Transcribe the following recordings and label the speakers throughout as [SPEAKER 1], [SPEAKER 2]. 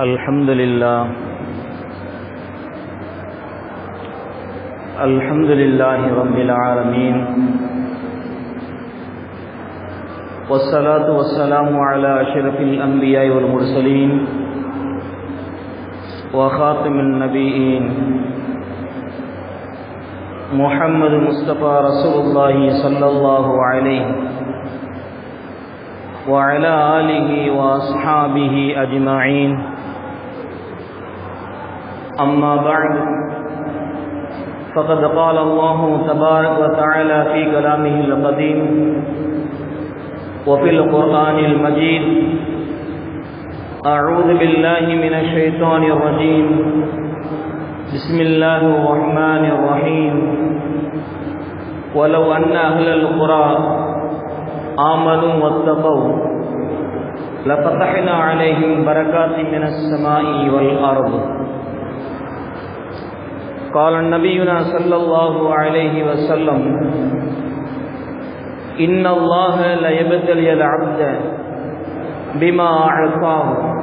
[SPEAKER 1] الحمد لله الحمد لله رب العالمين والصلاة والسلام على أشرف الأنبياء والمرسلين وخاتم النبيين محمد مصطفى رسول الله صلى الله عليه وعلى آله وأصحابه أجمعين أما بعد، فقد قال الله تبارك وتعالى في كلامه القديم وفي القرآن المجيد أعوذ بالله من الشيطان الرجيم، بسم الله الرحمن الرحيم. ولو أن أهل القرى آمنوا واتقوا، لفتحنا عليهم بركات من السماء والأرض. قال نبینا صلى الله عليه وسلم ان الله لا يبتلي العبد بما اعطاه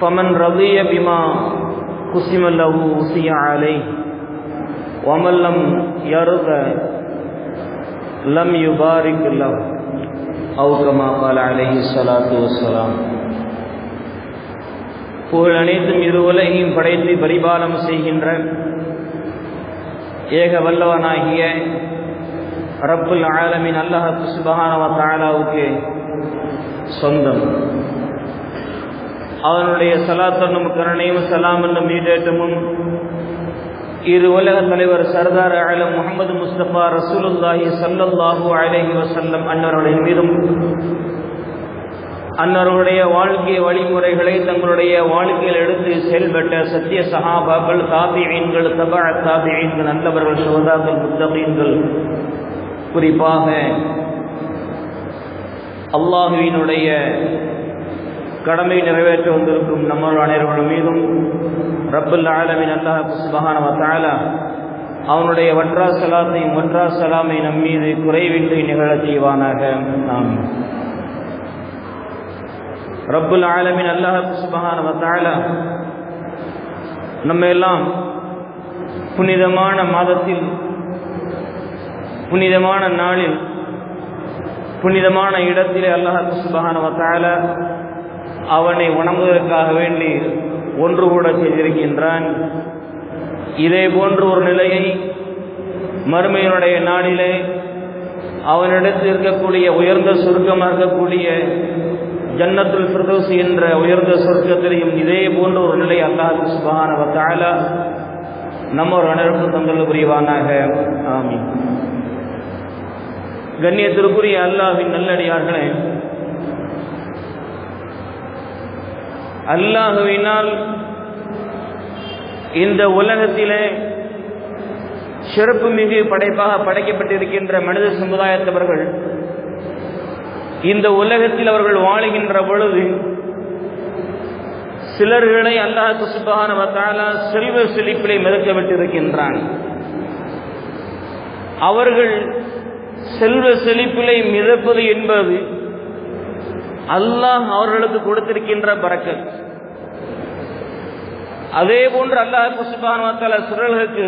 [SPEAKER 1] فمن رضي بما قسم له وصي عليه، ومن لم يرضى لم يبارك له. او كما قال عليه الصلاه والسلام. புகழ் அனைத்தும் இரு உலகையும் படைத்து பரிபாலம் செய்கின்ற ஏக வல்லவனாகிய ரப்புல் ஆலமின் அல்லாஹ் சுபஹானவ தாலாவுக்கு சொந்தம். அவனுடைய சலாத்தனும் கருணையும் சலாம் என்னும் இரு உலக தலைவர் சர்தார் ஆலம் முகமது முஸ்தபா ரசூலுல்லாஹி சல்லல்லாஹு அலஹி வசல்லம் அன்னவர்களின் மீதும் அன்னருடைய வாழ்க்கை வழிமுறைகளை தங்களுடைய வாழ்க்கையில் எடுத்து செயல்பட்ட சத்திய சகாபாக்கள் தாபியீன்கள் தபா தாபியீன்கள் நல்லவர்கள் சோதாக்கள் முத்தகீன்கள். குறிப்பாக அல்லாஹுவினுடைய கடமை நிறைவேற்ற வந்திருக்கும் நம்ம அனைவர்கள் மீதும் ரப்புல் ஆலமின் அல்லாஹ் சுபஹான தாலா அவனுடைய வற்றா சலாத்தையும் ஒன்றா சலாமை நம்மீது குறைவின்றி நிகழ செய்வானாக. நாம் ரப்புல் ஆலமின் அல்லாஹ் சுபஹான தாலா நம்ம எல்லாம் புனிதமான மாதத்தில் புனிதமான நாளில் புனிதமான இடத்திலே அல்லாஹ் சுபஹான தாலா அவனை உணங்குவதற்காக வேண்டி ஒன்று கூட செய்திருக்கின்றான். இதே போன்ற ஒரு நிலையை மறுமையினுடைய நாளிலே அவனிடத்தில் இருக்கக்கூடிய உயர்ந்த சுருக்கமாக இருக்கக்கூடிய ஜன்னத்துல் பிரதோஸ் என்ற உயர்ந்த சொர்க்கத்திலையும் இதே போன்ற ஒரு நிலை அல்லாஹ் சுபஹான வத்தால நம்ம ஒரு அனைவருக்கும் தந்தல் புரிவானாக ஆமி கண்ணியத்திற்குரிய அல்லாஹின் நல்லடியார்களே அல்லாஹுவினால் இந்த உலகத்திலே சிறப்பு மிகு படைப்பாக படைக்கப்பட்டிருக்கின்ற மனித சமுதாயத்தவர்கள் இந்த உலகத்தில் அவர்கள் வாழுகின்ற பொழுது சிலர்களை அல்லாஹ் சுபான வத்தாலா செல்வ செழிப்பிலை மிதக்க விட்டிருக்கின்றான் அவர்கள் செல்வ செழிப்பிலை மிதப்பது என்பது அல்லாஹ் அவர்களுக்கு கொடுத்திருக்கின்ற பறக்கல். அதே போன்று அல்லாஹ் குசுபான சுரல்களுக்கு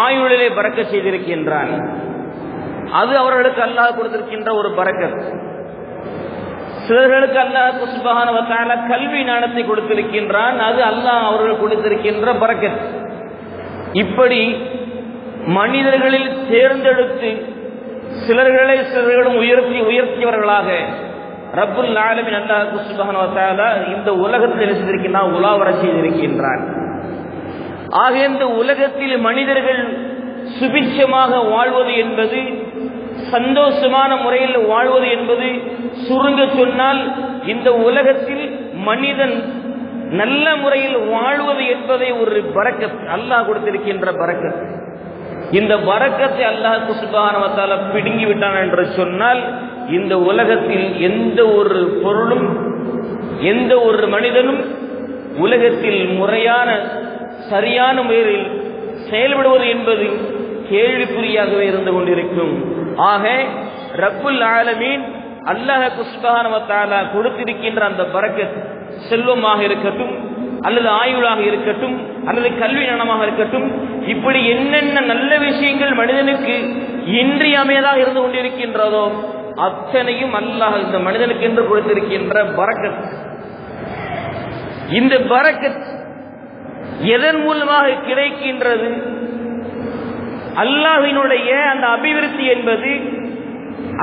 [SPEAKER 1] ஆயுளிலே பறக்க செய்திருக்கின்றான். அது அவர்களுக்கு அல்லாஹ் கொடுத்திருக்கின்ற ஒரு பறக்கத் சிலர்களுக்கு அல்லாஹ் குசுபான கல்வி நடத்தி கொடுத்திருக்கின்றான். அது அல்லாஹ் அவர்கள் கொடுத்திருக்கின்ற பறக்கத் இப்படி மனிதர்களில் தேர்ந்தெடுத்து சிலர்களை சிலர்களும் உயர்த்தி உயர்த்தியவர்களாக ரப்புல் ஆலமின் அல்லாஹ் சுபஹான இந்த உலகத்தில் இருக்கின்றான் உலாவர செய்திருக்கின்றான். ஆக இந்த உலகத்தில் மனிதர்கள் சுபிட்சமாக வாழ்வது என்பது சந்தோஷமான முறையில் வாழ்வது என்பது சுருங்க சொன்னால் இந்த உலகத்தில் மனிதன் நல்ல முறையில் வாழ்வது என்பதை ஒரு பறக்கத் அல்லாஹ் கொடுத்திருக்கின்ற பறக்கத். இந்த வரக்கத்தை அல்லாஹ் சுபானவத்தால பிடுங்கி விட்டான் என்று சொன்னால் இந்த உலகத்தில் எந்த ஒரு பொருளும் எந்த ஒரு மனிதனும் உலகத்தில் முறையான சரியான முறையில் செயல்படுவது என்பது கேள்விக்குறியாகவே இருந்து கொண்டிருக்கும். ஆக ரப்புல் ஆலமீன் அல்லாஹ் குஸ்பஹானவத்தாலா கொடுத்திருக்கின்ற அந்த பரக்கத் செல்வமாக இருக்கட்டும் அல்லது ஆயுளாக இருக்கட்டும் அல்லது கல்வி நலமாக இருக்கட்டும் இப்படி என்னென்ன நல்ல விஷயங்கள் மனிதனுக்கு இன்றியமையதாக இருந்து கொண்டிருக்கின்றதோ அத்தனையும் அல்லாஹ் இந்த மனிதனுக்கு என்று கொடுத்திருக்கின்ற பறக்கத் இந்த பறக்கத் எதன் மூலமாக கிடைக்கின்றது? அல்லாஹினுடைய அந்த அபிவிருத்தி என்பது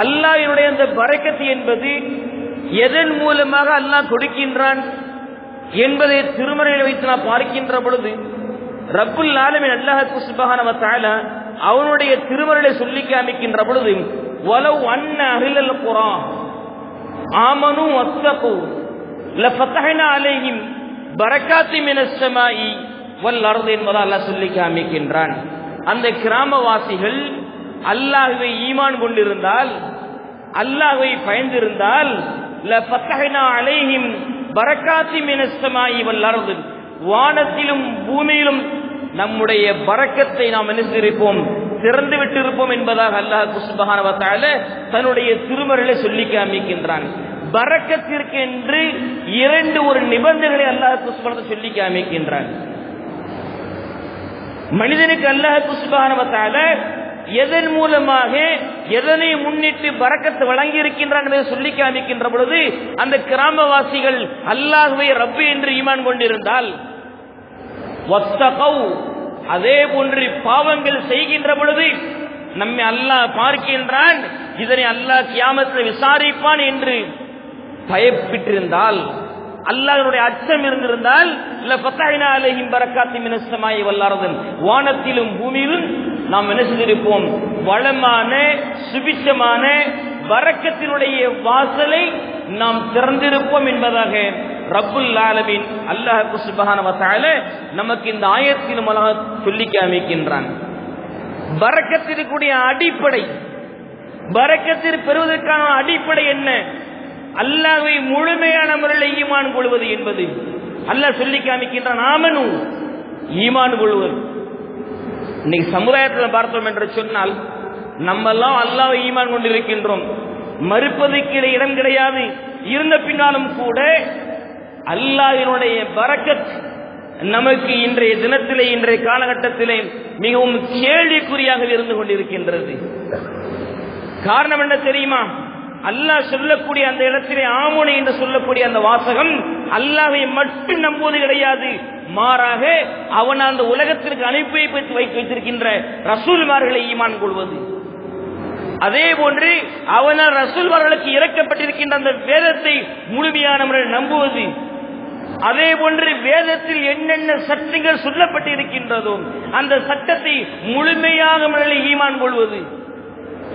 [SPEAKER 1] அல்லாஹினுடைய அந்த பறக்கத்து என்பது எதன் மூலமாக அல்லாஹ் கொடுக்கின்றான் என்பதை திருமறையில் வைத்து நான் பார்க்கின்ற பொழுது ரப்புல் ஆலமின் அல்லாஹு சுபஹானவ தஆலா அவனுடைய திருமறையை சொல்லி காமிக்கின்ற பொழுது வலவ் அன்ன அஹ்லல் குரா ஆமனு வத்தகு லஃபதஹ்னா அலைஹிம் பரக்காத்தி மினஸ் ஸமாஇ வல் அர்து என்பதை அல்லாஹ் சொல்லி காமிக்கின்றான். அந்த கிராமவாசிகள் அல்லாஹுவை ஈமான் கொண்டிருந்தால் அல்லாஹுவை பயந்திருந்தால் அலைஹிம் பரக்காத்தி மினஸ் ஸமாஇ வானத்திலும் பூமியிலும் நம்முடைய பறக்கத்தை நாம் நினைத்திருப்போம் திறந்து விட்டிருப்போம் என்பதாக அல்லாஹ் சுப்ஹானஹு தன்னுடைய திருமறளை சொல்லி காமிக்கின்றான். பரக்கத்திற்கு என்று இரண்டு ஒரு நிபந்தனைகளை அல்லாஹ் சுப்ஹானஹு சொல்லி காமிக்கின்றான். மனிதனுக்கு அல்லாஹ் சுப்ஹானஹு எதன் மூலமாக எதனை முன்னிட்டு பறக்கத்து வழங்கி இருக்கின்றான் என்பதை சொல்லி காமிக்கின்ற பொழுது அந்த கிராமவாசிகள் அல்லாஹுவை ரப்பு என்று ஈமான் கொண்டிருந்தால் அதே போன்று பாவங்கள் செய்கின்ற பொழுது நம்மை அல்லாஹ் பார்க்கின்றான் இதனை அல்லாஹ் கியாமத்தில் விசாரிப்பான் என்று பயப்பிட்டிருந்தால் அல்லாஹனுடைய அச்சம் இருந்திருந்தால் பத்தாயினா வல்லாரதன் வானத்திலும் பூமியிலும் நாம் என்ன செய்திருப்போம்? வளமான சுபிச்சமான வரக்கத்தினுடைய வாசலை நாம் திறந்திருப்போம் என்பதாக ரப்புல் ஆலமீன் அல்லாஹ் சுப்ஹானஹு நமக்கு இந்த ஆயத்தின் மூலமாக சொல்லி காமிக்கின்றான். வரக்கத்திற்குரிய அடிப்படை வரக்கத்தில் பெறுவதற்கான அடிப்படை என்ன? அல்லாவை முழுமையான முறையில் ஈமான் கொள்வது என்பது. அல்லாஹ் சொல்லி காமிக்கின்றான் ஆமனு. ஈமான் கொள்வது இன்னைக்கு சமுதாயத்தில் பார்த்தோம் என்று சொன்னால் நம்ம எல்லாம் அல்லாஹ் ஈமான் கொண்டிருக்கின்றோம். மறுப்பதற்கு இடம் கிடையாது. இருந்த பின்னாலும் கூட அல்லாஹினுடைய பரக்கத் நமக்கு இன்றைய தினத்திலே இன்றைய காலகட்டத்திலே மிகவும் கேள்விக்குறியாக இருந்து கொண்டிருக்கின்றது. காரணம் என்ன தெரியுமா? அல்லாஹ் சொல்லக்கூடிய அந்த இடத்திலே ஆமுனை என்று சொல்லக்கூடிய அந்த வாசகம் அல்லாஹை மட்டும் நம்புவது கிடையாது. மாறாக அவன் அந்த உலகத்திற்கு அனுப்பி வைத்து வைத்து வைத்திருக்கின்ற ரசூல்மார்களை ஈமான் கொள்வது. அதே போன்று அவனால் ரசூல்மார்களுக்கு இறக்கப்பட்டிருக்கின்ற அந்த வேதத்தை முழுமையான முறையில் நம்புவது. அதே போன்று வேதத்தில் என்னென்ன சட்டங்கள் சொல்லப்பட்டு இருக்கின்றதோ அந்த சட்டத்தை முழுமையாக முறையில் ஈமான் கொள்வது.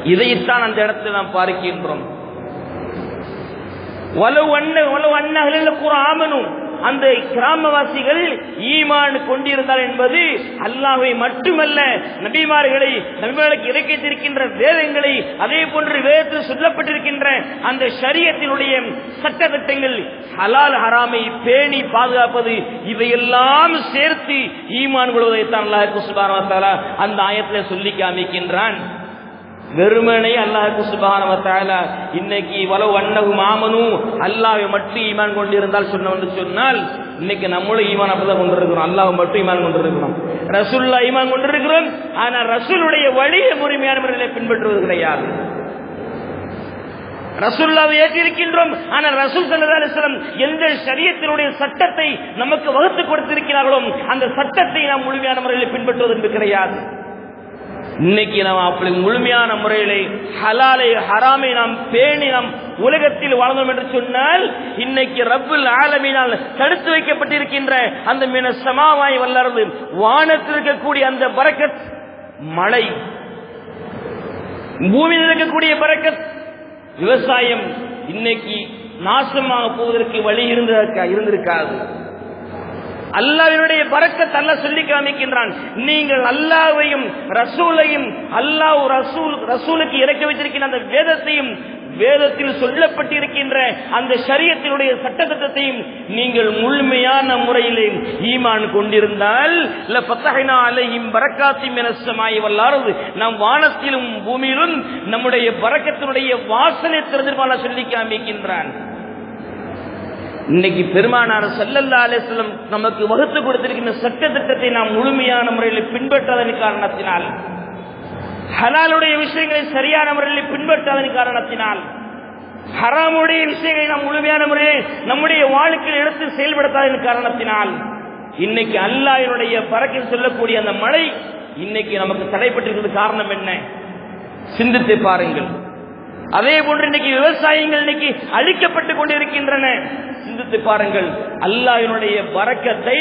[SPEAKER 1] இதைத்தான் அந்த இடத்தில் நாம் பார்க்கின்றோம். ஆமனும் அந்த கிராமவாசிகள் ஈமான் கொண்டிருந்தார் என்பது அல்லாஹை மட்டுமல்ல நபிமார்களை நபிமார்களுக்கு இறக்கித்திருக்கின்ற வேதங்களை அதே போன்று வேதத்தில் சொல்லப்பட்டிருக்கின்ற அந்த சரியத்தினுடைய சட்டத்திட்டங்கள் ஹலால் ஹராமை பேணி பாதுகாப்பது இவையெல்லாம் சேர்த்து ஈமான் கொள்வதைத்தான் அல்லாஹ் சுபான அந்த ஆயத்தில் சொல்லி காமிக்கின்றான். வெறுமனை அல்லாஹுக்கு சுபஹானஹு இன்னைக்கு வலவு அன்னஹு மாமனும் அல்லாவை மட்டும் ஈமான் கொண்டிருந்தால் சொன்னவன்னு சொன்னால் இன்னைக்கு நம்மளும் ஈமான் அப்படிதான் கொண்டிருக்கிறோம். அல்லாஹ் மட்டும் ஈமான் கொண்டிருக்கிறோம். ரசூல்லா ஈமான் கொண்டிருக்கிறோம். ஆனா ரசூலுடைய வழியை முழுமையான முறையில் பின்பற்றுவது கிடையாது. ரசூல்லாவை ஏற்றிருக்கின்றோம். ஆனால் ரசூல் சல்லா அலிஸ்லாம் எந்த சரியத்தினுடைய சட்டத்தை நமக்கு வகுத்து கொடுத்திருக்கிறார்களோ அந்த சட்டத்தை நாம் முழுமையான முறையில் பின்பற்றுவது என்று கிடையாது. இன்னைக்கு நாம் அப்படி முழுமையான முறையிலே ஹலாலை ஹராமை நாம் பேணி நாம் உலகத்தில் வாழ்ந்தோம் என்று சொன்னால் இன்னைக்கு ரப்புல் ஆலமினால் தடுத்து வைக்கப்பட்டிருக்கின்ற அந்த மீன சமாவாய் வல்லறது வானத்தில் இருக்கக்கூடிய அந்த பரக்கத் மழை. பூமியில் இருக்கக்கூடிய பரக்கத். விவசாயம் இன்னைக்கு நாசமாக போவதற்கு வழி இருந்திருக்காது. அல்லாவினுடைய பறக்கத் அல்ல சொல்லி காமிக்கின்றான். நீங்கள் அல்லாவையும் ரசூலையும் அல்லாஹ் ரசூல் ரசூலுக்கு இறக்க வைத்திருக்கின்ற அந்த வேதத்தையும் வேதத்தில் சொல்லப்பட்டிருக்கின்ற அந்த சரியத்தினுடைய சட்டத்திட்டத்தையும் நீங்கள் முழுமையான முறையிலே ஈமான் கொண்டிருந்தால் அலையும் பரக்காத்திம் எனசமாய் வல்லாரது நம் வானத்திலும் பூமியிலும் நம்முடைய பறக்கத்தினுடைய வாசனை திறந்திருப்பான சொல்லி காமிக்கின்றான். இன்னைக்கு பெருமானார் செல்லல்லா அலிஸ்லம் நமக்கு வகுத்து கொடுத்திருக்கின்ற சட்ட திட்டத்தை நாம் முழுமையான முறையில் பின்பற்றாதன் காரணத்தினால் ஹலாலுடைய விஷயங்களை சரியான முறையில் பின்பற்றாதன் காரணத்தினால் ஹராமுடைய விஷயங்களை நாம் முழுமையான முறையில் நம்முடைய வாழ்க்கையில் எடுத்து செயல்படுத்தாதன் காரணத்தினால் இன்னைக்கு அல்லாஹினுடைய பறக்கில் சொல்லக்கூடிய அந்த மழை இன்னைக்கு நமக்கு தடைப்பட்டிருக்கிறது காரணம் என்ன? சிந்தித்து பாருங்கள். அதே போன்று இன்னைக்கு விவசாயங்கள் இன்னைக்கு அழிக்கப்பட்டு கொண்டிருக்கின்றன. சிந்தித்து பாருங்கள். அல்லாஹினுடைய பறக்கத்தை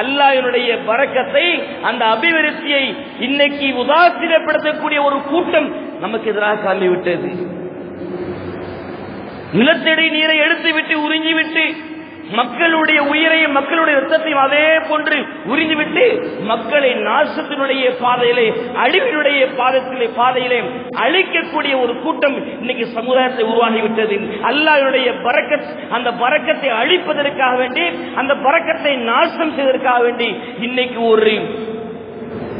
[SPEAKER 1] அல்லாஹினுடைய பறக்கத்தை அந்த அபிவிருத்தியை இன்னைக்கு உதாசீனப்படுத்தக்கூடிய ஒரு கூட்டம் நமக்கு எதிராக காண்பி விட்டது நிலத்தடி நீரை எடுத்து விட்டு உறிஞ்சி விட்டு மக்களுடைய உயிரையும் மக்களுடைய ரத்தத்தையும் அதே போன்று உறிந்துவிட்டு மக்களை நாசத்தினுடைய பாதையிலே அழிவினுடைய பாதத்திலே பாதையிலே அழிக்கக்கூடிய ஒரு கூட்டம் இன்னைக்கு சமுதாயத்தை உருவாகிவிட்டது. அல்லாஹ்வுடைய பறக்கத் அந்த பறக்கத்தை அழிப்பதற்காக வேண்டி அந்த பறக்கத்தை நாசம் செய்வதற்காக வேண்டி இன்னைக்கு ஒரு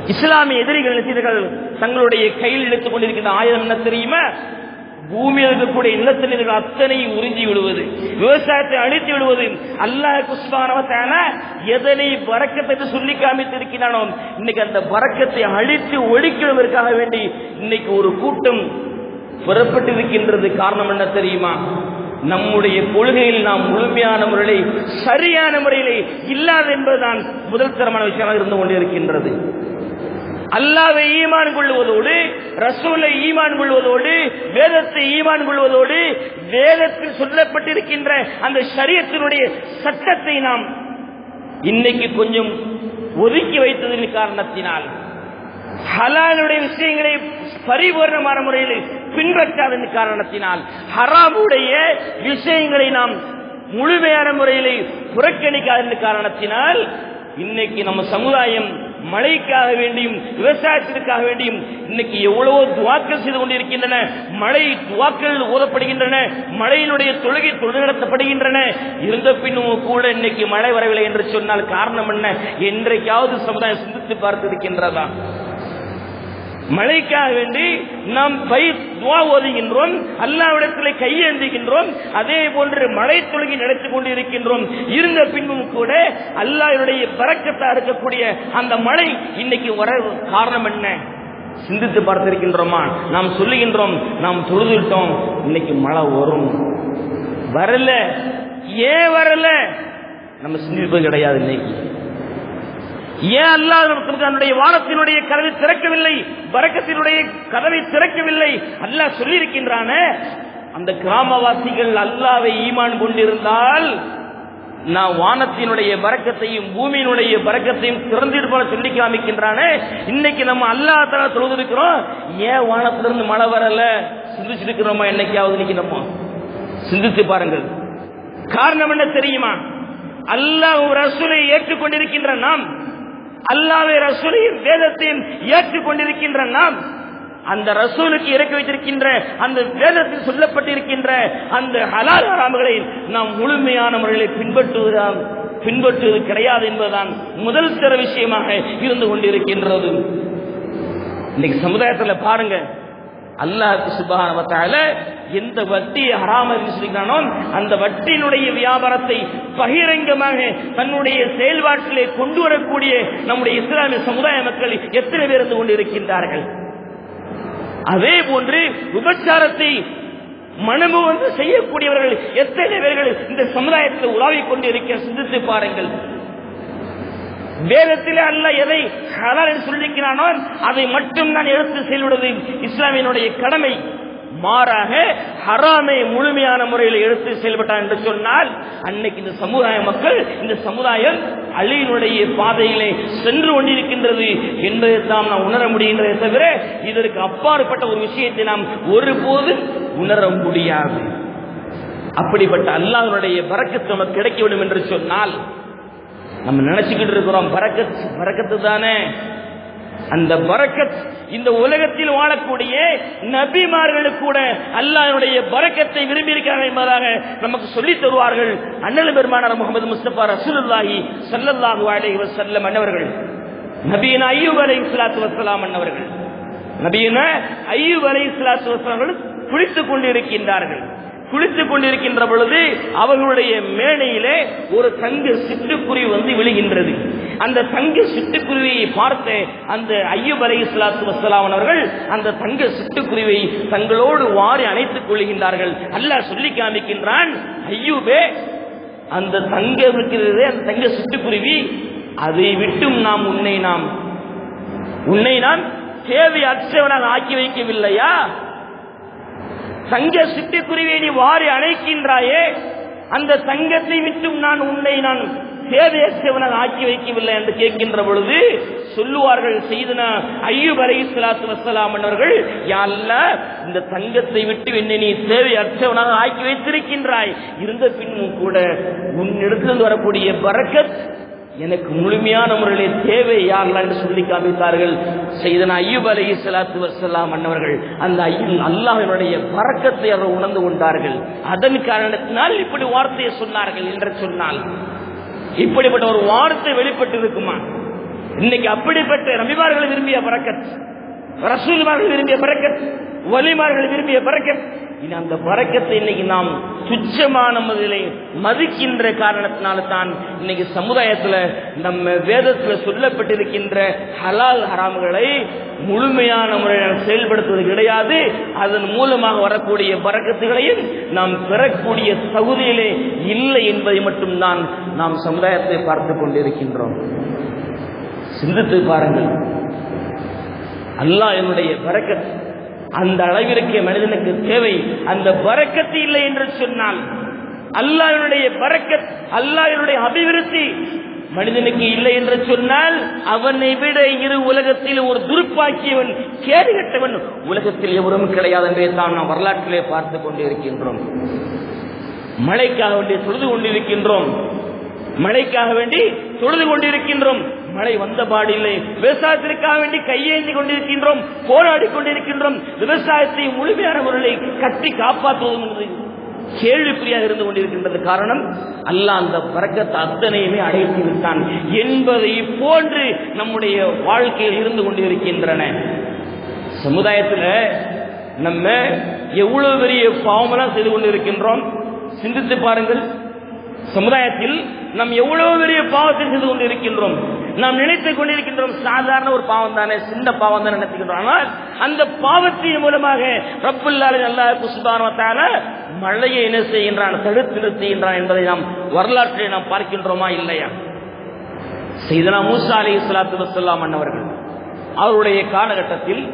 [SPEAKER 1] இஸ்லாமிய எதிரிகள் நினைத்தீர்கள் தங்களுடைய கையில் எடுத்துக் கொண்டிருக்கின்ற ஆயுதம் என்ன தெரியுமா? பூமியில் இருக்கக்கூடிய நிலத்தில் இருக்கிற அத்தனை உறிஞ்சி விடுவது விவசாயத்தை அழித்து விடுவது. அல்லாஹ் குஸ்மானவத்தான எதனை வரக்கத்தை சொல்லி காமித்திருக்கிறானோ இன்னைக்கு அந்த வரக்கத்தை அழித்து ஒழிக்கிறதற்காக வேண்டி இன்னைக்கு ஒரு கூட்டம் புறப்பட்டிருக்கின்றது. காரணம் என்ன தெரியுமா? நம்முடைய கொள்கையில் நாம் முழுமையான முறையிலே சரியான முறையிலே இல்லாது என்பதுதான் முதல் தரமான விஷயமாக இருந்து கொண்டிருக்கின்றது. அல்லாவை ஈமான் கொள்வதோடு ரசூலை ஈமான் கொள்வதோடு வேதத்தை ஈமான் கொள்வதோடு வேதத்தில் சொல்லப்பட்டிருக்கின்ற அந்த சரியத்தினுடைய சட்டத்தை நாம் இன்னைக்கு கொஞ்சம் ஒதுக்கி வைத்ததின் காரணத்தினால் ஹலாலுடைய விஷயங்களை பரிபூர்ணமான முறையில் பின்பற்றாதன் காரணத்தினால் ஹராமுடைய விஷயங்களை நாம் முழுமையான முறையில் புறக்கணிக்காத காரணத்தினால் இன்னைக்கு நம்ம சமுதாயம் மழைக்காக வேண்டியும் விவசாயத்திற்காக வேண்டியும் இன்னைக்கு எவ்வளவோ துவாக்கள் செய்து கொண்டிருக்கின்றன. மழை துவாக்கள் ஓதப்படுகின்றன மழையினுடைய தொழுகை தொழில் நடத்தப்படுகின்றன. இருந்த பின்னும் கூட இன்னைக்கு மழை வரவில்லை என்று சொன்னால் காரணம் என்ன? என்றைக்காவது சமுதாயம் சிந்தித்து பார்த்திருக்கின்றதா மழைக்காக வேண்டி நாம் பயிர் துவா ஓதுகின்றோம் அல்லாவிடத்தில் கையேந்துகின்றோம் அதே போன்று மழை தொழுகை கொண்டு கொண்டிருக்கின்றோம். இருந்த பின்பும் கூட அல்லாஹ்வுடைய பறக்கத்தா இருக்கக்கூடிய அந்த மழை இன்னைக்கு வர காரணம் என்ன? சிந்தித்து பார்த்திருக்கின்றோமா? நாம் சொல்லுகின்றோம் நாம் தொழுதுட்டோம் இன்னைக்கு மழை வரும். வரல. ஏன் வரல? நம்ம சிந்திப்பது கிடையாது இன்னைக்கு. ஏன் அல்லாஹ் நமக்கு தன்னுடைய வானத்தினுடைய கதவை திறக்கவில்லை வரக்கத்தினுடைய கதவை திறக்கவில்லை? அல்லாஹ் சொல்லியிருக்கின்றான அந்த கிராமவாசிகள் அல்லாவை ஈமான் கொண்டிருந்தால் நான் வானத்தினுடைய பறக்கத்தையும் பூமியினுடைய பறக்கத்தையும் போல சொல்லி காமிக்கின்றானே. இன்னைக்கு நம்ம அல்லா தலா தொழுதிருக்கிறோம். ஏன் வானத்திலிருந்து மழை வரல? சிந்திச்சிருக்கிறோமா என்னைக்காவது இன்னைக்கு நம்ம? சிந்தித்து பாருங்கள். காரணம் என்ன தெரியுமா? அல்லாஹ் ரசூலை ஏற்றுக்கொண்டிருக்கின்ற நாம் அல்லாவே ரசூலையும் வேதத்தையும் ஏற்றுக்கொண்டிருக்கின்ற நாம் அந்த ரசூலுக்கு இறக்கி வைத்திருக்கின்ற அந்த வேதத்தில் சொல்லப்பட்டிருக்கின்ற அந்த ஹலால் ஹராம்களை நாம் முழுமையான முறையில் பின்பற்றுவதாம் பின்பற்றுவது கிடையாது என்பதுதான் முதல் தர விஷயமாக இருந்து கொண்டிருக்கின்றது. இன்னைக்கு சமுதாயத்தில் பாருங்க அல்லாஹ் சுபானவத்தால எந்த வட்டியை ஹராம சொல்லிக்கிறானோ அந்த வட்டியினுடைய வியாபாரத்தை பகிரங்கமாக தன்னுடைய செயல்பாட்டிலே கொண்டு வரக்கூடிய நம்முடைய இஸ்லாமிய சமுதாய மக்கள் எத்தனை பேர் இருந்து கொண்டிருக்கின்றார்கள்? அதே போன்று விபச்சாரத்தை மனமு வந்து செய்யக்கூடியவர்கள் எத்தனை பேர்கள் இந்த சமுதாயத்தில் உலாவிக் கொண்டு இருக்க சிந்தித்து பாருங்கள். வேதத்திலே அல்ல எதை ஹலால் சொல்லிக்கிறானோ அதை மட்டும் நான் எடுத்து செயல்படுவது இஸ்லாமியனுடைய கடமை மாறாக ஹராமை முழுமையான முறையில் எடுத்து செயல்பட்டான் என்று சொன்னால் அன்னைக்கு இந்த சமுதாய மக்கள் இந்த சமுதாயம் அழியினுடைய பாதையிலே சென்று கொண்டிருக்கின்றது என்பதை தான் நாம் உணர முடிகின்றதை தவிர இதற்கு அப்பாற்பட்ட ஒரு விஷயத்தை நாம் ஒருபோது உணர முடியாது. அப்படிப்பட்ட அல்லாஹனுடைய பறக்கத்து நமக்கு கிடைக்கவிடும் என்று சொன்னால் நம்ம நினைச்சுக்கிட்டு இருக்கிறோம் பறக்கத் பறக்கத்து தானே. அந்த பறக்கத் இந்த உலகத்தில் வாழக்கூடிய நபிமார்களுக்கு கூட அல்லாஹ்வுடைய பறக்கத்தை விரும்பி இருக்கிறார்கள் என்பதாக நமக்கு சொல்லித் தருவார்கள் அண்ணல் பெருமானார் முகமது முஸ்தபா ரசூலுல்லாஹி சல்லல்லாஹு அலைஹி வஸல்லம் அன்னவர்கள். நபியின ஐயூப் அலைஹிஸ்ஸலாத்து வஸ்ஸலாம் அன்னவர்கள். நபியின ஐயூப் அலைஹிஸ்ஸலாத்து வஸ்ஸலாம் அவர்கள் குளித்துக் கொண்டிருக்கின்றார்கள். குளித்துக் கொண்டிருக்கின்ற பொழுது அவர்களுடைய மேடையிலே ஒரு தங்க சிட்டுக்குருவி வந்து விழுகின்றது. அந்த தங்க சிட்டுக்குருவியை பார்த்த அந்த ஐயூப் அலை இஸ்லாத்து வசலாமன் அவர்கள் அந்த தங்க சிட்டுக்குருவியை தங்களோடு வாரி அணைத்துக் கொள்கின்றார்கள். அல்லாஹ் சொல்லி காமிக்கின்றான் ஐயூபே அந்த தங்க இருக்கிறதே அந்த தங்க சிட்டுக்குருவி அதை விட்டும் நாம் உன்னை நாம். உன்னை நான் தேவை அற்றவனாக ஆக்கி வைக்கவில்லையா? சங்க சிட்டுக்குருவியை நீ வாரி அணைக்கின்றாயே அந்த சங்கத்தை விட்டும் நான் உன்னை நான் தேவையற்றவனாக ஆக்கி வைக்கவில்லை என்று கேட்கின்ற பொழுது சொல்லுவார்கள் செய்தனா ஐயூப் அலை சலாத்து வசலாம் அவர்கள் யாழ்ல இந்த தங்கத்தை விட்டு என்னை நீ தேவையற்றவனாக ஆக்கி வைத்திருக்கின்றாய். இருந்த பின்னும் கூட உன்னிடத்திலிருந்து வரக்கூடிய பரக்கத் எனக்கு முழுமையான முறையிலே தேவை யாரெல்லாம் என்று சொல்லி காமித்தார்கள் செய்தன ஐயூப் அலி சலாத்து வசலாம் அன்னவர்கள் அந்த ஐயன் அல்லாஹினுடைய பறக்கத்தை அவர் உணர்ந்து கொண்டார்கள். அதன் காரணத்தினால் இப்படி வார்த்தையை சொன்னார்கள் என்று சொன்னால் இப்படிப்பட்ட ஒரு வார்த்தை வெளிப்பட்டு இருக்குமா இன்னைக்கு அப்படிப்பட்ட ரபிமார்கள் விரும்பிய பறக்கத் ரசூல்மார்கள் விரும்பிய பறக்கத் வலிமார்கள் விரும்பிய பறக்கத் இனி அந்த பறக்கத்தை இன்னைக்கு நாம் துச்சமான முறையிலே மதிக்கின்ற காரணத்தினால தான் இன்னைக்கு சமுதாயத்தில் நம்ம வேதத்தில் சொல்லப்பட்டிருக்கின்ற ஹலால் ஹராம்களை முழுமையான முறையில் செயல்படுத்துவது கிடையாது. அதன் மூலமாக வரக்கூடிய பறக்கத்துகளையும் நாம் பெறக்கூடிய தகுதியிலே இல்லை என்பதை மட்டும்தான் நாம் சமுதாயத்தை பார்த்து கொண்டிருக்கின்றோம். சிந்தித்து பாருங்கள். அல்லாஹ் என்னுடைய பறக்கத்தை அந்த அளவிற்கு மனிதனுக்கு தேவை. அந்த வரக்கத்து இல்லை என்று சொன்னால் அல்லாஹ்வுடைய பறக்கத் அல்லாஹ்வுடைய அபிவிருத்தி மனிதனுக்கு இல்லை என்று சொன்னால் அவனை விட இரு உலகத்தில் ஒரு துருப்பாக்கியவன் கேடு கட்டவன் உலகத்தில் எவரும் கிடையாது என்பதை தான் நாம் வரலாற்றிலே பார்த்து கொண்டிருக்கின்றோம். மழைக்காக வேண்டி தொழுது கொண்டிருக்கின்றோம். மழைக்காக வேண்டி தொழுது கொண்டிருக்கின்றோம். மழை வந்த பாடில்லை விவசாயத்திற்காக வேண்டி கையேந்தி கொண்டிருக்கின்றோம் போராடி கொண்டிருக்கின்றோம். விவசாயத்தை முழுமையான முறையை கட்டி காப்பாற்றுவது கேள்விக்குறியாக இருந்து கொண்டிருக்கின்றது. காரணம் அல்ல அந்த பறக்கத்தை அத்தனையுமே அடைத்து விட்டான் என்பதை போன்று நம்முடைய வாழ்க்கையில் இருந்து கொண்டிருக்கின்றன. சமுதாயத்தில் நம்ம எவ்வளவு பெரிய பாவமெல்லாம் செய்து கொண்டிருக்கின்றோம். சிந்தித்து பாருங்கள் சமுதாயத்தில் நாம் எவ்வளவு பெரிய பாவத்தை செய்து கொண்டிருக்கின்றோம். நாம் நினைத்துக் கொண்டிருக்கின்றோம் சாதாரண ஒரு பாவம் தானே சின்ன பாவம் தான் நினைத்துக்கின்றோம். ஆனால் அந்த பாவத்தின் மூலமாக ரப்புல்லாலே நல்லா குசுபானத்தால மழையை என்ன செய்கின்றான் தடுத்து நிறுத்துகின்றான் என்பதை நாம் வரலாற்றை நாம் பார்க்கின்றோமா இல்லையா? செய்தனா மூசா அலி இஸ்லாத்து வசல்லாம் அண்ணவர்கள் அவருடைய காலகட்டத்தில்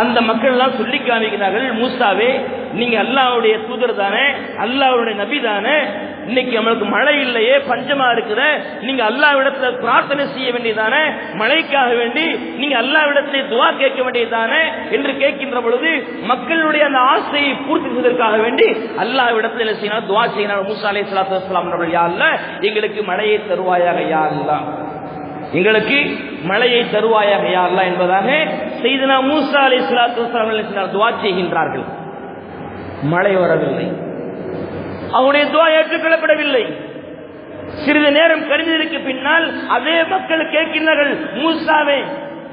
[SPEAKER 1] அந்த மக்கள் எல்லாம் சொல்லி காமிக்கிறார்கள் மூசாவே நீங்க அல்லாவுடைய தூதர் தானே அல்லாவுடைய நபி தானே இன்னைக்கு நம்மளுக்கு மழை இல்லையே பஞ்சமா இருக்குத. நீங்க அல்லாவிடத்துல பிரார்த்தனை செய்ய வேண்டியதானே? மழைக்காக வேண்டி நீங்க அல்லாவிடத்திலே துவா கேட்க வேண்டியதானே? என்று கேட்கின்ற பொழுது மக்களுடைய அந்த ஆசையை பூர்த்தி செய்வதற்காக வேண்டி அல்லாவிடத்தில் என்ன செய்யணும்? துவா செய்யணும். மூசா அலை சலாத்து வலாம் யா அல்ல எங்களுக்கு மழையை தருவாயாக யா எங்களுக்கு மழையை தருவாயாக யா அல்லா என்பதாக செய்தனா மூசா அலை சலாத்து வஸ்லாம் துவா செய்கின்றார்கள். மழை வரவில்லை. அவனுடைய துவா ஏற்றுக்கொள்ளப்படவில்லை சிறிது நேரம் கழிந்ததற்கு பின்னால் அதே மக்கள் கேட்கின்றார்கள் மூசாவே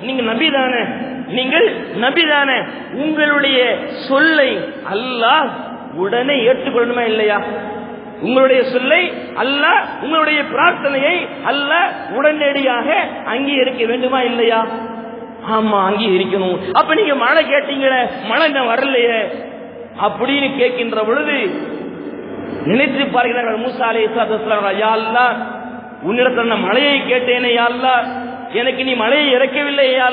[SPEAKER 1] நீங்க நபிதானே? நீங்கள் நபிதானே? உங்களுடைய சொல்லை அல்லாஹ் உடனே ஏற்றுக்கொள்ளணுமா இல்லையா? உங்களுடைய சொல்லை அல்ல உங்களுடைய பிரார்த்தனையை அல்ல உடனடியாக அங்கீகரிக்க வேண்டுமா இல்லையா? ஆமா அங்கீகரிக்கணும். அப்ப நீங்க மழை கேட்டீங்களே மழை இன்னும் வரலையே? அப்படின்னு கேட்கின்ற பொழுது நினைத்து பார்க்கிறார்கள் மூசா அலி யா உன்னிடத்தில் நான் மழையை கேட்டேனே யா எனக்கு நீ மழையை இறக்கவில்லை யா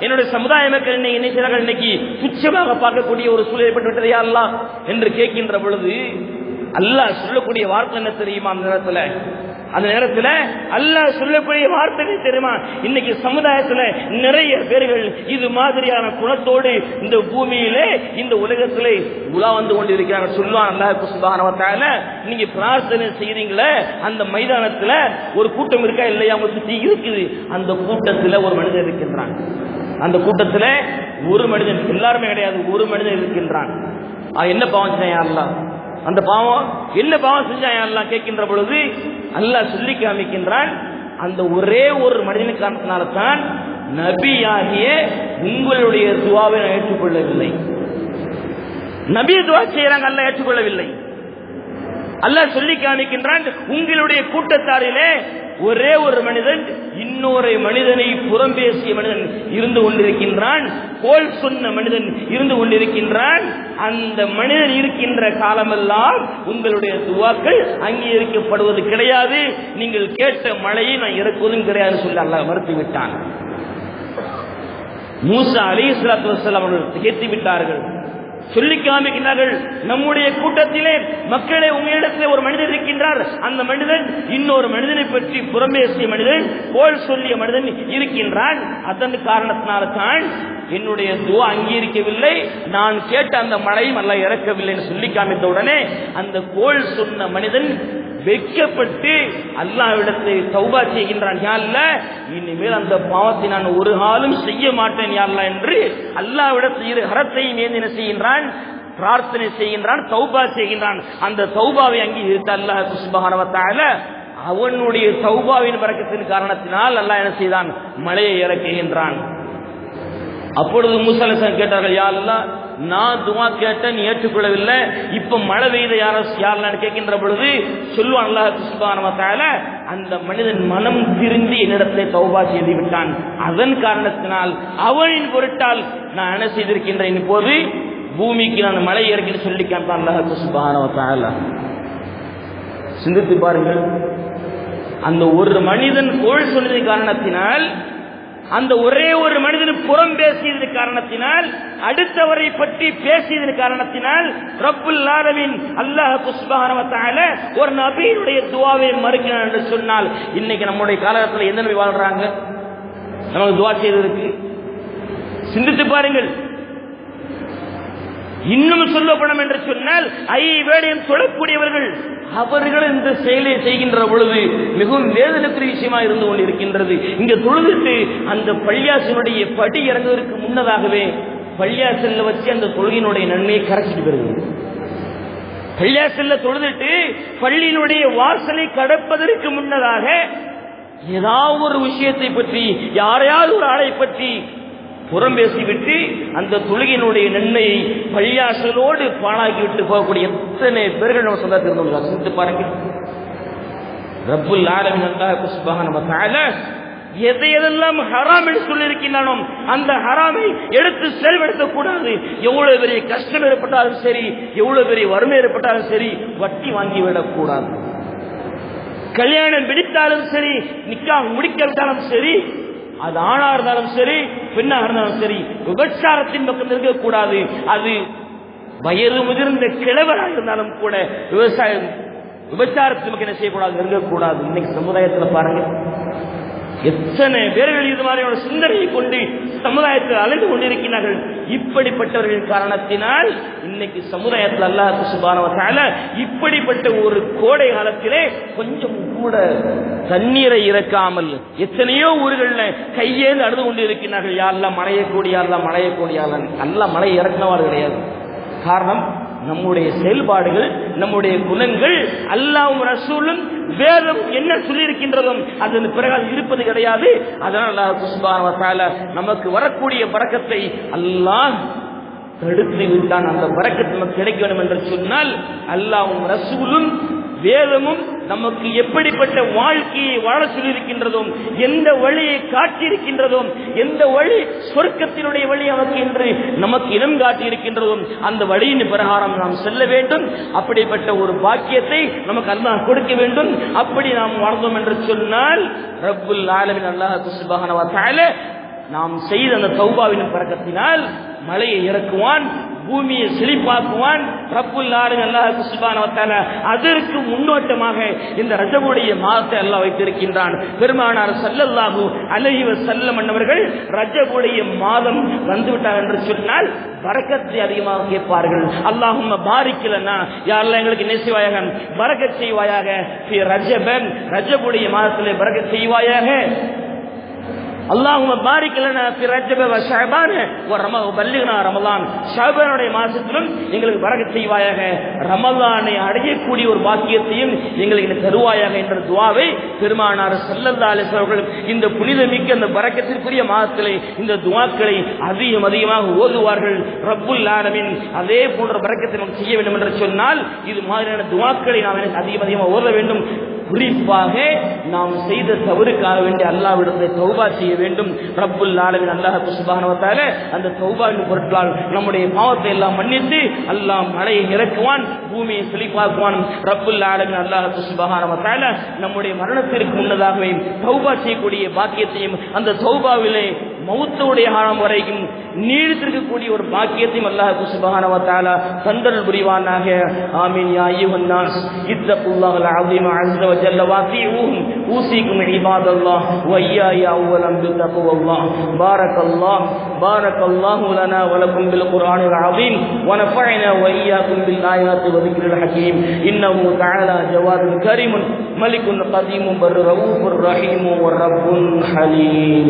[SPEAKER 1] என்னுடைய சமுதாய மக்கள் என்னை என்ன இன்னைக்கு துச்சமாக பார்க்கக்கூடிய ஒரு சூழல் ஏற்பட்டு விட்டது என்று கேட்கின்ற பொழுது அல்லாஹ் சொல்லக்கூடிய வார்த்தை என்ன தெரியுமா அந்த நேரத்தில்? அந்த நேரத்தில் அல்லாஹ் சொல்லக்கூடிய வார்த்தை தெரியுமா? இன்னைக்கு சமுதாயத்தில் நிறைய பேர்கள் இது மாதிரியான குணத்தோடு இந்த பூமியிலே இந்த உலகத்திலே உலா வந்து கொண்டிருக்கிறாங்க. சொல்லுவான் அல்லாஹ் சுபானவத்தால நீங்க பிரார்த்தனை செய்றீங்களே அந்த மைதானத்தில் ஒரு கூட்டம் இருக்கா இல்லையா? அவங்க சுத்தி இருக்குது. அந்த கூட்டத்தில் ஒரு மனிதன் இருக்கின்றான். அந்த கூட்டத்தில் ஒரு மனிதன் எல்லாருமே கிடையாது ஒரு மனிதன் இருக்கின்றான். என்ன பாவம் செஞ்சான் யாரெல்லாம் அந்த பாவம் என்ன பாவம் செஞ்சான் யாரெல்லாம் கேட்கின்ற பொழுது அல்லாஹ் சொல்லி காமிக்கின்றான் அந்த ஒரே ஒரு மனிதனுக்கு காரணத்தினால தான் நபியாகிய உங்களுடைய துவாவை நான் ஏற்றுக்கொள்ளவில்லை. நபி துவா செய்யறாங்க அல்ல ஏற்றுக்கொள்ளவில்லை. அல்லாஹ் சொல்லி காமிக்கின்றான் உங்களுடைய கூட்டத்தாரிலே ஒரே ஒரு மனிதன் இன்னொரு மனிதனை புறம் பேசிய மனிதன் இருந்து கொண்டிருக்கின்றான் கோல் சொன்ன மனிதன் இருந்து கொண்டிருக்கின்றான். அந்த மனிதன் இருக்கின்ற காலமெல்லாம் உங்களுடைய துவாக்கள் அங்கீகரிக்கப்படுவது கிடையாது. நீங்கள் கேட்ட மழையை நான் இறக்குவதும் கிடையாது சொல்லி அல்லாஹ் மறுத்துவிட்டான். மூசா அலி இஸ்லாத்து வசலாம் அவர்கள் கேட்டு விட்டார்கள் சொல்லி காமிக்கிறார்கள் நம்முடைய கூட்டத்திலே மக்களே உங்களிடத்திலே ஒரு மனிதன் இருக்கின்றார். அந்த மனிதன் இன்னொரு மனிதனை பற்றி புறம்பேசிய மனிதன் கோல் சொல்லிய மனிதன் இருக்கின்றான். அதன் காரணத்தினால தான் என்னுடைய துவா அங்கீகரிக்கவில்லை. நான் கேட்ட அந்த மழையும் அல்ல இறக்கவில்லை என்று சொல்லி காமித்த உடனே அந்த கோல் சொன்ன மனிதன் வெட்கப்பட்டு அல்லாவிடத்தை சௌபா செய்கின்றான். யாழ்ல இனிமேல் அந்த பாவத்தை நான் ஒரு காலம் செய்ய மாட்டேன் யாழ்லா என்று அல்லாவிடத்தில் இரு ஹரத்தையும் ஏந்தின செய்கின்றான்? செய்கின்றான் பிரார்த்தனை செய்கின்றான் தௌபா செய்கின்றான். அந்த தௌபாவை அங்கீகரித்த அல்லாஹ் சுபஹானவத்தால அவனுடைய தௌபாவின் பறக்கத்தின் காரணத்தினால் அல்லாஹ் என்ன செய்தான்? மழையை இறக்குகின்றான். அப்பொழுது மூசலசன் கேட்டார்கள் யாரெல்லாம் நான் துவா கேட்டேன் ஏற்றுக்கொள்ளவில்லை. இப்ப மழை பெய்த யார யாரெல்லாம் கேட்கின்ற பொழுது சொல்லுவான் அல்லாஹ் சுபானவத்தால அந்த மனிதன் மனம் திருந்தி என்னிடத்திலே தௌபா செய்து விட்டான். அதன் காரணத்தினால் அவனின் பொருட்டால் நான் என்ன செய்திருக்கின்றேன் இப்போது? பூமிக்கு நான் மழை இறக்கின்னு சொல்லி கேட்பான் அல்லாஹ் சுபானவத்தால சிந்தித்து பாருங்கள். அந்த ஒரு மனிதன் கோள் சொன்னது காரணத்தினால் அந்த ஒரே ஒரு மனிதன் புறம் பேசியது காரணத்தினால் அடுத்தவரை பற்றி பேசியது காரணத்தினால் ரப்புல் ஆலமின் அல்லாஹ் சுப்ஹானஹு ஒரு நபியினுடைய துவாவை மறுக்கிறான் என்று சொன்னால் இன்னைக்கு நம்முடைய காலகட்டத்தில் எந்த நபி வாழ்றாங்க? நமக்கு துவா செய்ததற்கு. சிந்தித்து பாருங்கள். இன்னும் சொல்லப்படும் என்று சொன்னால் ஐ வேடையும் சொல்லக்கூடியவர்கள் அவர்கள் இந்த செயலை செய்கின்ற பொழுது மிகவும் வேதனைக்குரிய விஷயமா இருந்து கொண்டிருக்கின்றது. இங்க தொழுதுட்டு அந்த பள்ளியாசனுடைய படி இறங்குவதற்கு முன்னதாகவே பள்ளியாசல்ல வச்சு அந்த தொழுகையினுடைய நன்மையை கரைச்சிட்டு வருகிறது பள்ளியாசல்ல தொழுதுட்டு பள்ளியினுடைய வாசலை கடப்பதற்கு முன்னதாக ஏதாவது ஒரு விஷயத்தை பற்றி யாரையாவது ஒரு ஆளை பற்றி புறம் பேசிவிட்டு அந்த தொழுகையினுடைய நன்மையை பள்ளியாசலோடு பாழாக்கி விட்டு போகக்கூடிய எத்தனை பேர்கள் நம்ம சொந்தத்தில் இருந்தோம் சிந்தித்து பாருங்க ரப்புல் ஆலமின் அல்லாஹ் குஸ்பாக நம்ம தஆலா எதை எதெல்லாம் ஹராம் என்று சொல்லியிருக்கின்றனோ அந்த ஹராமை எடுத்து செயல்படுத்தக் கூடாது எவ்வளவு பெரிய கஷ்டம் ஏற்பட்டாலும் சரி எவ்வளவு பெரிய வறுமை ஏற்பட்டாலும் சரி வட்டி வாங்கி விடக்கூடாது. கல்யாணம் பிடித்தாலும் சரி நிக்கா முடிக்காவிட்டாலும் சரி அது ஆணா இருந்தாலும் சரி பெண்ணாக இருந்தாலும் சரி விபச்சாரத்தின் பக்கம் இருக்கக்கூடாது அது வயது முதிர்ந்த கிழவராக இருந்தாலும் கூட விவசாயம் விபச்சாரத்தின் பக்கம் என்ன செய்யக்கூடாது? நெருங்கக்கூடாது இன்னைக்கு சமுதாயத்துல பாருங்க. எத்தனை பேர்கள் இது மாதிரியான சிந்தனையை கொண்டு சமுதாயத்தில் அலைந்து கொண்டிருக்கிறார்கள். இப்படிப்பட்டவர்கள் காரணத்தினால் இன்னைக்கு சமுதாயத்தில் அல்லாஹு சுபானவத்தால இப்படிப்பட்ட ஒரு கோடை காலத்திலே கொஞ்சம் கூட தண்ணீரை இறக்காமல் எத்தனையோ ஊர்கள்ல கையேந்து அழுது கொண்டு இருக்கிறார்கள் யாரெல்லாம் மழையக்கூடியாரெல்லாம் மழையக்கூடியாரன் மழையக்கூடிய அல்ல மழை இறக்கினவாறு கிடையாது. காரணம் நம்முடைய செயல்பாடுகள் நம்முடைய குணங்கள் அல்லாவும் ரசூலும் வேதம் என்ன சொல்லியிருக்கின்றதும் அதன் பிறகு இருப்பது கிடையாது. அதனால் அல்லாஹ் நமக்கு வரக்கூடிய பறக்கத்தை அல்லாஹ் தடுத்து விட்டான். அந்த பறக்கத்து நமக்கு கிடைக்க வேண்டும் என்று சொன்னால் அல்லாவும் ரசூலும் வேதமும் நமக்கு எப்படிப்பட்ட வாழ்க்கையை வாழ சொல்லியிருக்கின்றதும் எந்த வழியை காட்டியிருக்கின்றதும் எந்த வழி சொர்க்கத்தினுடைய வழி நமக்கு என்று நமக்கு இடம் காட்டியிருக்கின்றதும் அந்த வழியின் பிரகாரம் நாம் செல்ல வேண்டும். அப்படிப்பட்ட ஒரு பாக்கியத்தை நமக்கு அல்லாஹ் கொடுக்க வேண்டும். அப்படி நாம் வாழ்ந்தோம் என்று சொன்னால் ரப்புல் ஆலமின் அல்லாஹ் நாம் செய்த அந்த தௌபாவின் பறக்கத்தினால் மலையை இறக்குவான் பூமியை செழிப்பாக்குவான். ரப்புல் நாடு அல்லாஹ் சுப்ஹானஹு அதற்கு முன்னோட்டமாக இந்த ரஜபுடைய மாதத்தை அல்லாஹ் வைத்திருக்கின்றான். பெருமானார் சல்லல்லாஹு அலைஹி செல்ல மன்னவர்கள் ரஜபுடைய மாதம் வந்துவிட்டார் என்று சொன்னால் வரக்கத்தை அதிகமாக கேட்பார்கள். அல்லாஹும் பாரிக்கலன்னா யாரெல்லாம் எங்களுக்கு என்ன செய்வாயாக? செய்வாயாக. ரஜபன் ரஜபுடைய மாதத்திலே பரக்கத் செய்வாயாக. அல்லாஹும பாரிக் லனா ஃபி ரஜப வ ஷஅபான் வ ரம பல்லிகனா ரமலான். ஷஅபானுடைய மாசத்திலும் எங்களுக்கு பரக்கத் செய்வாயாக. ரமலானை அடையக்கூடிய ஒரு பாக்கியத்தையும் எங்களுக்கு தருவாயாக என்ற துவாவை பெருமானார் ஸல்லல்லாஹு அலைஹி வஸல்லம் அவர்கள் இந்த புனிதமிக்க அந்த பரக்கத்திற்குரிய மாதத்திலே இந்த துவாக்களை அதிகம் அதிகமாக ஓதுவார்கள். ரப்புல் ஆலமீன். அதே போன்ற பரக்கத்தை நமக்கு செய்ய வேண்டும் என்று சொன்னால் இது மாதிரியான துவாக்களை நாம் அதிகம் அதிகமாக ஓத வேண்டும். குறிப்பாக நாம் செய்த தவறுக்காக வேண்டிய அல்லாவிடத்தை தௌபா செய்ய வேண்டும். ரப்புல் ஆலமின். அல்லாஹ் குசுபானவத்தால அந்த தௌபாவின் பொருட்களால் நம்முடைய பாவத்தை எல்லாம் மன்னித்து அல்லாஹ் மழையை இறக்குவான் பூமியை செழிப்பாக்குவான். ரப்புல் ஆலமின். அல்லாஹ் சுபானவத்தால நம்முடைய மரணத்திற்கு முன்னதாகவே தௌபா செய்யக்கூடிய பாக்கியத்தையும் அந்த தௌபாவிலே மௌத்தவுடைய காலம் வரைக்கும் நீடித்திருக்கக்கூடிய ஒரு பாக்கியத்தையும் அல்லாஹ் சுபஹானவத்தால தந்தல் புரிவானாக ஆமீன் யா அய்யுஹன் நாஸ் இத்தகுல்லாஹல் அஸீம் அஸ்ஸ வஜல்ல வாத்தியூஹும் ஊசிக்கும் இபாதல்லாஹ் வய்யாய அவ்வலம் பித்தகுவல்லாஹ் பாரக்கல்லாஹ் பாரக்கல்லாஹு லனா வலக்கும் பில் குர்ஆனில் அஸீம் ونفعنا وإياكم بالآيات وذكر الحكيم إنه تعالى جواد كريم ملك قديم بر رؤوف رحيم ورب حليم